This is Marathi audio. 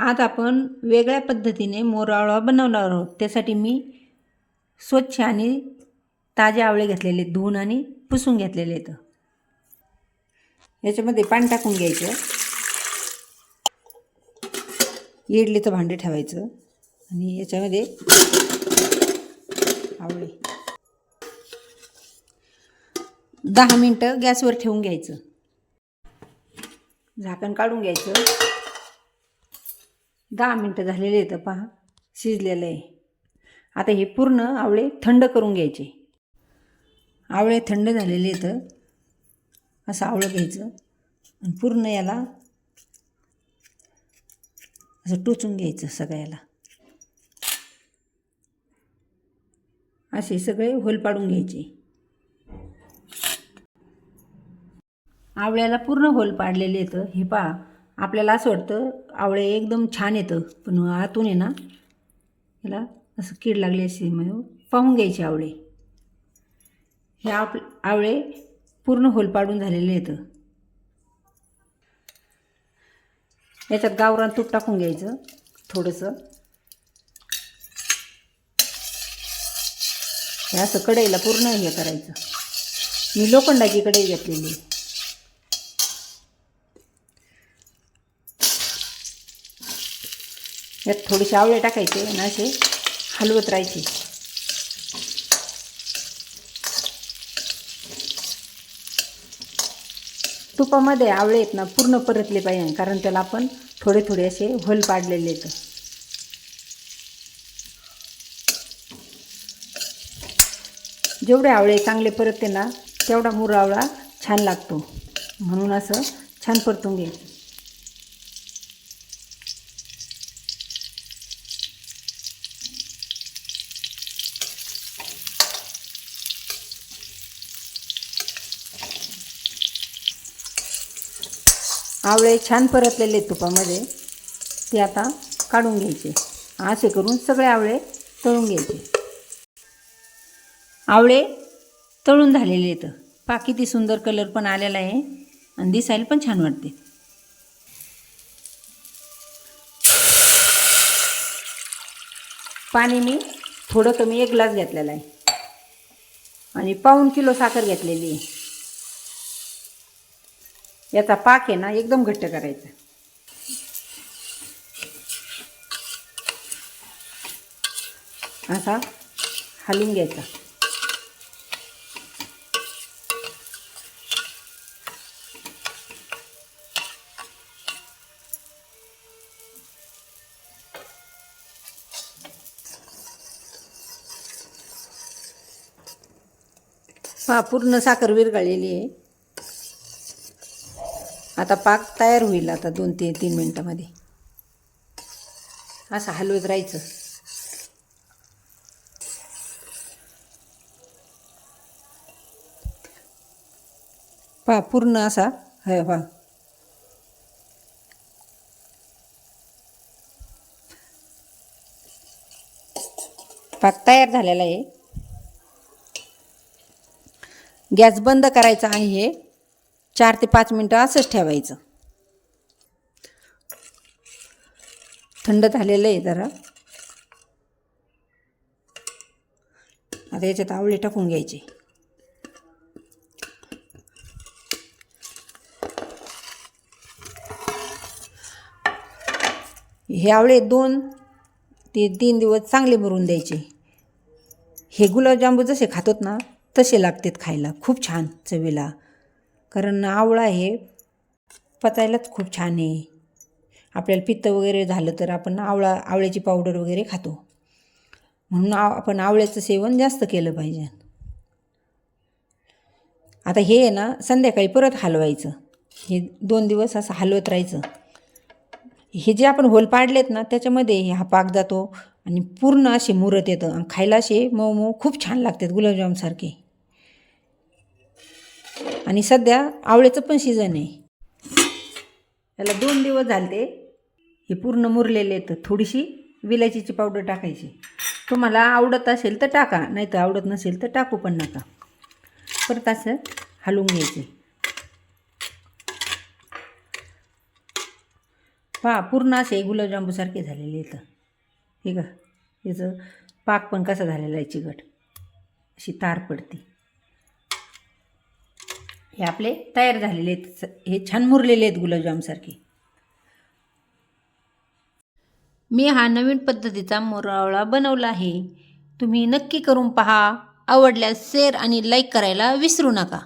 आज आपण वेगळ्या पद्धतीने मोरावळा बनवणार आहोत. त्यासाठी मी स्वच्छ आणि ताजे आवळे घेतलेले आहेत, धुवून आणि पुसून घेतलेले आहेत. याच्यामध्ये पाणी टाकून घ्यायचं. इडलीचं भांडे ठेवायचं. आणि याच्यामध्ये आवळे. दहा मिनटं गॅसवर ठेवून घ्यायचं. झाकण काढून घ्यायचं. दहा मिनटं झालेले आहेत पहा शिजलेलं आहे. आता हे पूर्ण आवळे थंड करून घ्यायचे. आवळे थंड झालेले आहेत असं आवळं घ्यायचं आणि पूर्ण याला असं टोचून घ्यायचं सगळ्याला. असे सगळे होल पाडून घ्यायचे. आवळ्याला पूर्ण होल पाडलेले येतं हे पहा आपल्याला असं वाटतं आवळे एकदम छान येतं पण आतून आहे ना याला असं कीड लागली अशी मग पाहून घ्यायचे आवळे. हे आप आवळे पूर्ण होल पाडून झालेले येतं याच्यात गावरान तूप टाकून घ्यायचं थोडंसं. हे असं कढईला पूर्ण हे करायचं. मी लोखंडाची कढई घेतलेली यात थोडेसे आवळे टाकायचे आणि असे हलवत राहायचे. तुपामध्ये आवळे आहेत ना पूर्ण परतले पाहिजे कारण त्याला आपण थोडे थोडे असे होल पाडलेले आहेत. जेवढे आवळे चांगले परतते ना तेवढा मुरावळा छान लागतो. म्हणून असं छान परतून घ्यायचं. आवळे छान परतलेले आहेत तुपामध्ये ते आता काढून घ्यायचे. असे करून सगळे आवळे तळून घ्यायचे. आवळे तळून झालेले आहेत. पा किती सुंदर कलर पण आलेला आहे आणि दिसायला पण छान वाटते. पाणी मी थोडं कमी एक ग्लास घेतलेला आहे. आणि पाऊण किलो साखर घेतलेली आहे. याचा पाक आहे ना एकदम घट्ट करायचा. असा हलवून घ्यायचा. पूर्ण साखर विरघळलेली आहे. आता पाक तयार होईल आता दोन ते तीन मिनटामध्ये. असं हलवत राहायचं. पहा पूर्ण असा हय पहा. पाक तयार झालेला आहे. गॅस बंद करायचा आहे हे. चार ते पाच मिनटं असंच ठेवायचं. थंड झालेलं आहे जरा. आता याच्यात आवळे टाकून घ्यायचे. हे आवळे दोन ते तीन दिवस चांगले भरून द्यायचे. हे गुलाबजांबू जसे खातात ना तसे लागतात खायला. खूप छान चवीला. कारण आवळा हे पचायलाच खूप छान आहे. आपल्याला पित्त वगैरे झालं तर आपण आवळा आवळ्याची पावडर वगैरे खातो. म्हणून आव आपण आवळ्याचं सेवन जास्त केलं पाहिजे. आता हे आहे ना संध्याकाळी परत हलवायचं. हे दोन दिवस असं हलवत राहायचं. हे जे आपण होल पाडलेत ना त्याच्यामध्ये हा पाक जातो आणि पूर्ण असे मुरत येतं. आणि खायला असे मऊ मऊ खूप छान लागतात गुलाबजामसारखे आणि सध्या आवळ्याचं पण सीझन आहे. याला दोन दिवस झाले हे पूर्ण मुरलेले आहेत. थोडीशी विलायचीची पावडर टाकायची. तुम्हाला आवडत असेल तर टाका नाही तर आवडत नसेल तर टाकू पण नका. परत असं हलवून घ्यायचे. पहा पूर्ण असे गुलाबजांबूसारखे झालेले आहेत. हे का याचं पाक पण कसा झालेला आहे चिकट. अशी तार पडते. हे आपले तयार झालेले आहेत. हे छान मुरलेले आहेत गुलाबजामसारखे मी हा नवीन पद्धतीचा मोरावळा बनवला आहे. तुम्ही नक्की करून पहा. आवडल्यास शेअर आणि लाईक करायला विसरू नका.